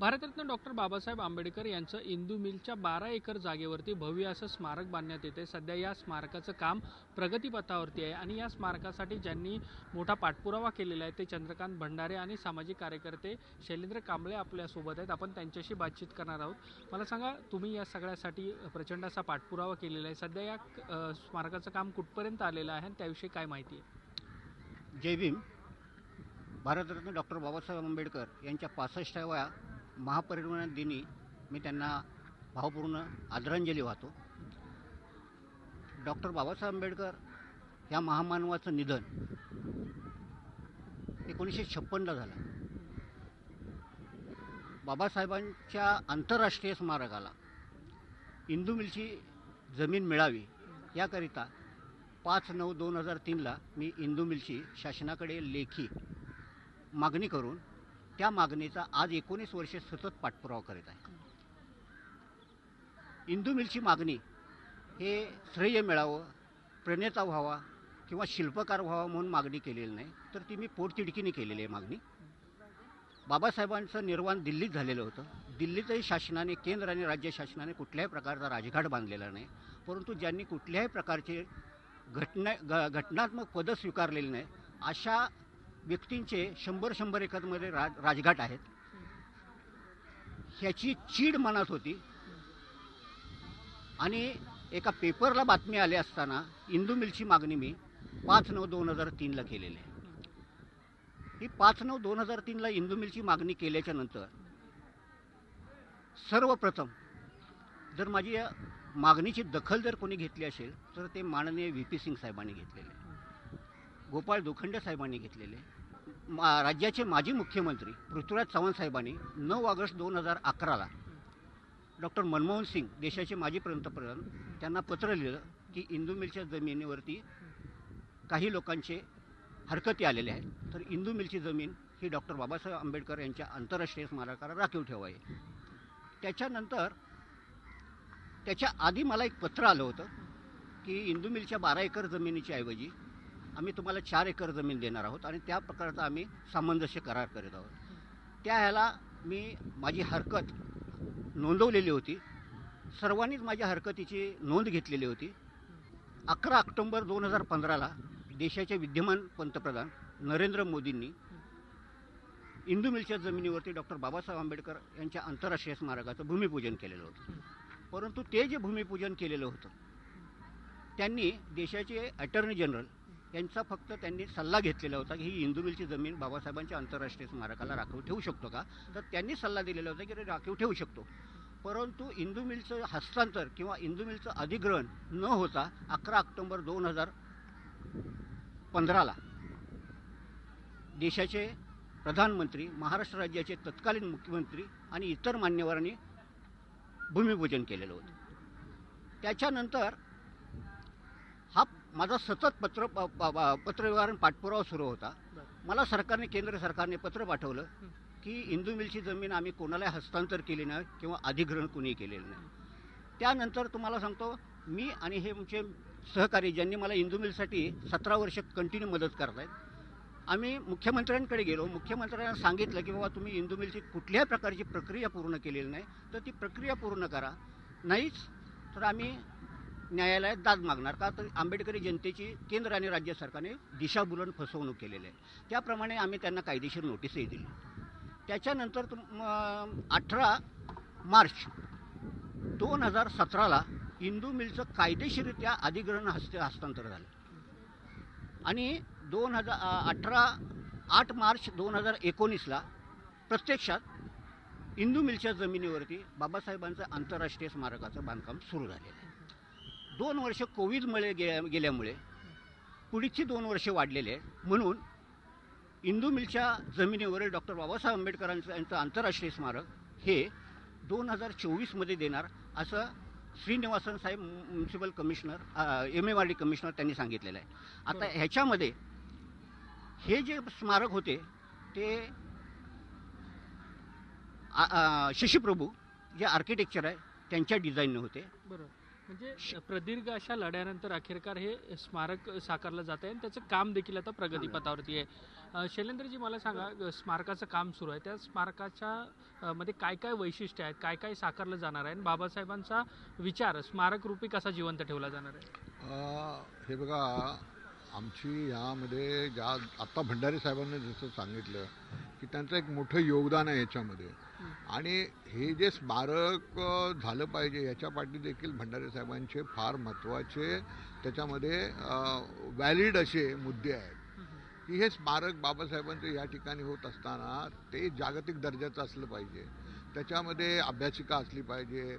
Bharat Ratna doctor Babasaheb Ambedkar यांचं इंदू मिलच्या बारा एकर जागेवरती भव्य असं स्मारक बांधण्यात येते सध्या या स्मारकाचं काम प्रगतीपथावरती आहे आणि या स्मारकासाठी ज्यांनी मोठा पाठपुरावा केलेला आहे ते चंद्रकांत भंडारे आणि सामाजिक कार्यकर्ते शैलेंद्र कांबळे आपल्यासोबत आहेत. आपण त्यांच्याशी बातचीत करणार आहोत. मला सांगा तुम्ही या सगळ्यासाठी प्रचंड असा पाठपुरावा केलेला आहे. सध्या या स्मारकाचं काम कुठपर्यंत आलेलं आहे आणि त्याविषयी काय माहिती आहे? जय भीम. भारतरत्न डॉक्टर बाबासाहेब आंबेडकर यांच्या पासष्टाव्या महापरिनिर्वाण दिनी मी त्यांना भावपूर्ण आदरांजली वाहतो. डॉक्टर बाबासाहेब आंबेडकर या महामानवाचं निधन एकोणीसशे छप्पनला झालं. बाबासाहेबांच्या आंतरराष्ट्रीय स्मारकाला इंदू मिलची जमीन मिळावी याकरिता पाच नऊ दोन हजार तीनला मी इंदू मिलची शासनाकडे लेखी मागणी करून त्या मागणीचा आज एकोणीस वर्षे सतत पाठपुरावा करीत आहे. इंदू मिलची मागणी हे श्रेय मिळावं प्रणेता व्हावा किंवा शिल्पकार व्हावा म्हणून मागणी केलेली नाही तर ती मी पोटतिडकीने केलेली आहे मागणी. बाबासाहेबांचं निर्वाण दिल्लीत झालेलं होतं. दिल्लीतही शासनाने केंद्र आणि राज्य शासनाने कुठल्याही प्रकारचा राजघाट बांधलेला नाही परंतु ज्यांनी कुठल्याही प्रकारचे घटना ग घटनात्मक पदं स्वीकारलेली नाही अशा व्यक्तींचे शंभर शंभर एकरमध्ये राज राजघाट आहेत. ह्याची चीड मनात होती. आणि एका पेपरला बातमी आली असताना इंदू मिलची मागणी मी पाच नऊ दोन हजार तीनला केलेली आहे. ही पाच नऊ दोन हजार तीनला इंदू मिलची मागणी केल्याच्यानंतर सर्वप्रथम जर माझी या मागणीची दखल जर कोणी घेतली असेल तर ते माननीय व्ही पी सिंग साहेबांनी घेतलेले गोपाळ दुखंड साहेबांनी घेतलेले मा राज्याचे माजी मुख्यमंत्री पृथ्वीराज चव्हाण साहेबांनी नऊ ऑगस्ट दोन हजार अकराला डॉक्टर मनमोहन सिंग देशाचे माजी पंतप्रधान त्यांना पत्र लिहिलं की इंदू मिलच्या जमिनीवरती काही लोकांचे हरकती आलेले आहेत. तर इंदू मिलची जमीन ही डॉक्टर बाबासाहेब आंबेडकर यांच्या आंतरराष्ट्रीय स्मारकाला राखीव ठेवावी. त्याच्यानंतर त्याच्या आधी मला एक पत्र आलं होतं की इंदू मिलच्या बारा एकर जमिनीच्या ऐवजी आम्ही तुम्हाला चार एकर जमीन देणार आहोत आणि त्या प्रकारचा आम्ही सामंजस्य करार करीत आहोत. त्या ह्याला मी माझी हरकत नोंदवलेली होती. सर्वांनीच माझ्या हरकतीची नोंद घेतलेली होती. अकरा ऑक्टोंबर दोन हजार पंधराला देशाचे विद्यमान पंतप्रधान नरेंद्र मोदींनी इंदू मिलच्या जमिनीवरती डॉक्टर बाबासाहेब आंबेडकर यांच्या आंतरराष्ट्रीय स्मारकाचं भूमिपूजन केलेलं होतं. परंतु ते जे भूमिपूजन केलेलं होतं त्यांनी देशाचे अटर्नी जनरल यांचा फक्त त्यांनी सल्ला घेतलेला होता की ही इंदू मिलची जमीन बाबासाहेबांच्या आंतरराष्ट्रीय स्मारकाला राखीव ठेवू शकतो का? तर त्यांनी सल्ला दिलेला होता की राखीव ठेवू शकतो. परंतु इंदू मिलचं हस्तांतर किंवा इंदू मिलचं अधिग्रहण न होता अकरा ऑक्टोंबर दोन हजार पंधराला देशाचे प्रधानमंत्री महाराष्ट्र राज्याचे तत्कालीन मुख्यमंत्री आणि इतर मान्यवरांनी भूमिपूजन केलेलं होतं. त्याच्यानंतर माझा सतत पत्र पत्रव्यवहार पाठपुरावा सुरू होता. मला सरकारने केंद्र सरकारने पत्र पाठवलं की इंदू मिलची जमीन आम्ही कोणाला हस्तांतर केली नाही किंवा अधिग्रहण कुणी केलेलं नाही. त्यानंतर तुम्हाला सांगतो मी आणि हे आमचे सहकारी ज्यांनी मला इंदू मिलसाठी सतरा वर्ष कंटिन्यू मदत करतायत आम्ही मुख्यमंत्र्यांकडे गेलो. मुख्यमंत्र्यांना सांगितलं की बाबा तुम्ही इंदू मिलची कुठल्याही प्रकारची प्रक्रिया पूर्ण केलेली नाही. तर ती प्रक्रिया पूर्ण करा. नाहीच तर आम्ही न्यायालयात दाद मागणार का? तर आंबेडकरी जनतेची केंद्र आणि राज्य सरकारने दिशाभूलन फसवणूक केलेली आहे. त्याप्रमाणे आम्ही त्यांना कायदेशीर नोटीसही दिली. त्याच्यानंतर तुम अठरा मार्च दोन हजार सतराला इंदू मिलचं कायदेशीररित्या अधिग्रहण हस्त हस्तांतर झालं. आणि दोन हजार अठरा आठ मार्च दोन हजार एकोणीसला प्रत्यक्षात इंदू मिलच्या जमिनीवरती बाबासाहेबांचं आंतरराष्ट्रीय स्मारकाचं बांधकाम सुरू झालेलं आहे. दोन वर्ष कोविडमुळे गे गेल्यामुळे पुढची दोन वर्ष वाढलेले आहेत. म्हणून इंदू मिलच्या जमिनीवरील डॉक्टर बाबासाहेब आंबेडकरांचं यांचं आंतरराष्ट्रीय स्मारक हे दोन हजार चोवीसमध्ये देणार असं श्रीनिवासन साहेब municipal commissioner M M R D commissioner त्यांनी सांगितलेलं आहे. आता. ह्याच्यामध्ये हे जे स्मारक होते ते शशीप्रभू जे आर्किटेक्चर आहे त्यांच्या डिझाईनने होते. बरोबर. म्हणजे प्रदीर्घ अशा लढ्यानंतर अखेरकार हे स्मारक साकारलं जात आहे आणि त्याचं काम देखील आता प्रगतीपथावरती आहे. शैलेंद्रजी मला सांगा स्मारकाचं काम सुरू आहे. त्या स्मारकाच्या मध्ये काय काय वैशिष्ट्य आहेत काय काय साकारलं जाणार आहे? आणि बाबासाहेबांचा विचार स्मारक रूपी कसा जिवंत ठेवला जाणार आहे? हे बघा आमची यामध्ये ज्या आत्ता भंडारी साहेबांनी जसं सांगितलं की त्यांचं एक मोठं योगदान आहे याच्यामध्ये. आणि हे जे स्मारक झालं पाहिजे याच्या पाठी देखील भंडारी साहेबांचे फार महत्त्वाचे त्याच्यामध्ये व्हॅलिड असे मुद्दे आहेत. की हे स्मारक बाबासाहेबांचं या ठिकाणी होत असताना ते जागतिक दर्जाचं असलं पाहिजे. त्याच्यामध्ये अभ्यासिका असली पाहिजे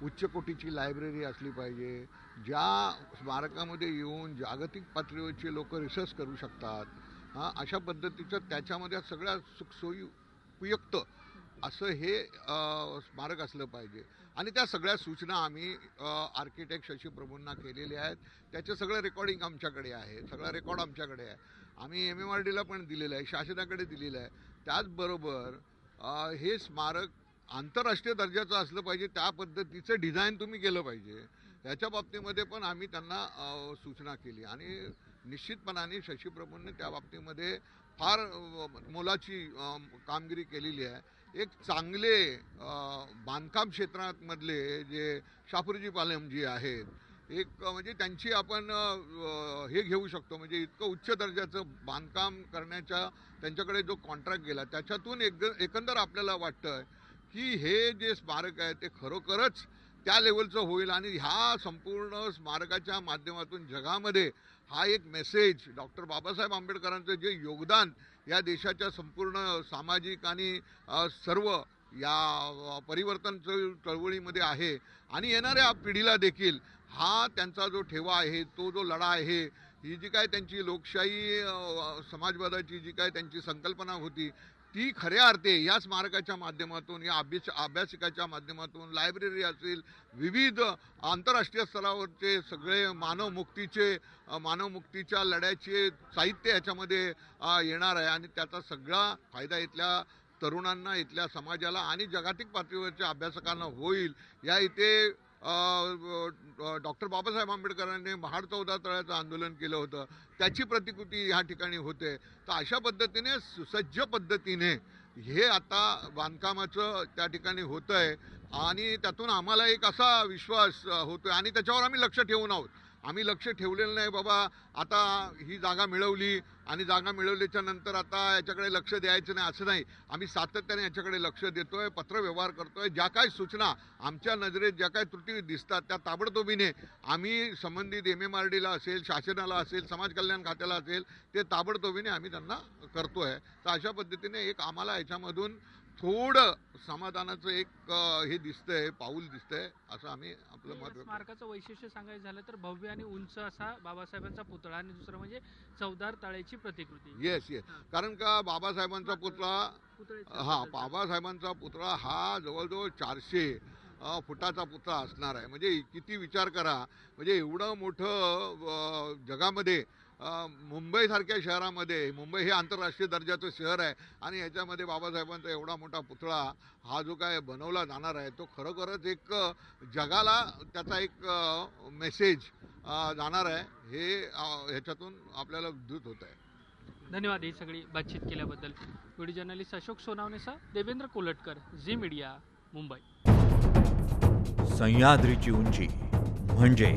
उच्च कोटीची लायब्ररी असली पाहिजे. ज्या स्मारकामध्ये येऊन जागतिक पातळीवरचे लोक रिसर्च करू शकतात हां अशा पद्धतीचं त्याच्यामध्ये सगळ्या सुखसोयी उपयुक्त असं हे स्मारक असलं पाहिजे. आणि त्या सगळ्या सूचना आम्ही आर्किटेक्ट शशी प्रभूंना केलेल्या आहेत. त्याचं सगळं रेकॉर्डिंग आमच्याकडे आहे. सगळा रेकॉर्ड आमच्याकडे आहे. आम्ही एम एम आर डीला पण दिलेलं आहे. शासनाकडे दिलेलं आहे. त्याचबरोबर हे स्मारक आंतरराष्ट्रीय दर्जाचं असलं पाहिजे. त्या पद्धतीचं डिझाईन तुम्ही केलं पाहिजे. याच्या बाबतीमध्ये पण आम्ही त्यांना सूचना केली. आणि निश्चितपणाने शशी प्रभूंनी त्या बाबतीमध्ये फार मोलाची कामगिरी केलेली आहे. एक चांगले बांधकाम क्षेत्रामधले जे शापूरजी पालम जी आहेत एक म्हणजे त्यांची आपण हे घेऊ शकतो. म्हणजे इतकं उच्च दर्जाचं बांधकाम करण्याच्या त्यांच्याकडे जो कॉन्ट्रॅक्ट गेला त्याच्यातून एक एकंदर आपल्याला वाटतं की हे जे स्मारक आहे ते खरोखरच त्या लेवलचं होईल आणि ह्या संपूर्ण स्मारकाच्या माध्यमातून जगामध्ये हा एक मेसेज डॉक्टर बाबासाहेब आंबेडकरांचं जे योगदान या देशाच्या संपूर्ण सामाजिक आणि सर्व या परिवर्तन चळ- चळवळीमध्ये आहे. आणि येणाऱ्या पिढीला देखील हा त्यांचा जो ठेवा आहे तो जो लढा आहे ही जी काय त्यांची लोकशाही समाजवादाची जी काय त्यांची संकल्पना होती ती खऱ्या अर्थे या स्मारकाच्या माध्यमातून या अभ्यास अभ्यासिकाच्या माध्यमातून लायब्ररी असेल विविध आंतरराष्ट्रीय स्तरावरचे सगळे मानवमुक्तीचे मानवमुक्तीच्या लढ्याचे साहित्य याच्यामध्ये येणार आहे. आणि त्याचा सगळा फायदा इथल्या तरुणांना इथल्या समाजाला आणि जागतिक पातळीवरच्या अभ्यासकांना होईल. या इथे डॉक्टर बाबासाहेब आंबेडकरांनी महाड चौदा तळ्याचं आंदोलन केलं होतं. त्याची प्रतिकृती ह्या ठिकाणी होते. तर अशा पद्धतीने सुसज्ज पद्धतीने हे आता बांधकामाचं त्या ठिकाणी होतं आहे आणि त्यातून आम्हाला एक असा विश्वास होतो आहे आणि त्याच्यावर आम्ही लक्ष ठेवून आहोत. आम्ही लक्ष ठेवलेलं नाही बाबा. आता ही जागा मिळवली आणि जागा मिळवल्याच्या नंतर आता याच्याकडे लक्ष द्यायचं नाही असं नाही. आम्ही सातत्याने याच्याकडे लक्ष देतोय पत्रव्यवहार करतोय. ज्या काय सूचना आमच्या नजरेत ज्या काय त्रुटी दिसतात त्या ताबडतोबीने आम्ही संबंधित एम एम आर डीला असेल शासनाला असेल समाज कल्याण खात्याला असेल ते ताबडतोबीने आम्ही त्यांना करतोय. तर अशा पद्धतीने एक आम्हाला याच्यामधून थोडं समाधानाचं एक हे दिसतंय पाऊल दिसतंय असं आम्ही आपलं मत व्यक्त स्मारकाचं वैशिष्ट्य सांगायचं झालं तर भव्य आणि उंच असा बाबासाहेबांचा पुतळा आणि दुसरं म्हणजे चौदार तळ्याची प्रतिकृती. येस येस कारण का बाबासाहेबांचा पुतळा हा. बाबासाहेबांचा पुतळा हा जवळजवळ चारशे अ, फुटाचा पुतळा असणार आहे. म्हणजे किती विचार करा म्हणजे एवढं मोठं अ, जगामध्ये मुंबईसारख्या शहरामध्ये मुंबई हे आंतरराष्ट्रीय दर्जाचं शहर आहे आणि ह्याच्यामध्ये बाबासाहेबांचा एवढा मोठा पुतळा हा जो काय बनवला जाणार आहे तो खरोखरच एक जगाला त्याचा एक मेसेज जाणार आहे. हे ह्याच्यातून आपल्याला उद्धृत होत आहे. धन्यवाद ही सगळी बातचीत केल्याबद्दल. व्हिडिओ जर्नलिस्ट अशोक सोनावणेसह देवेंद्र कोलटकर झी मीडिया मुंबई. सह्याद्रीची उंची म्हणजे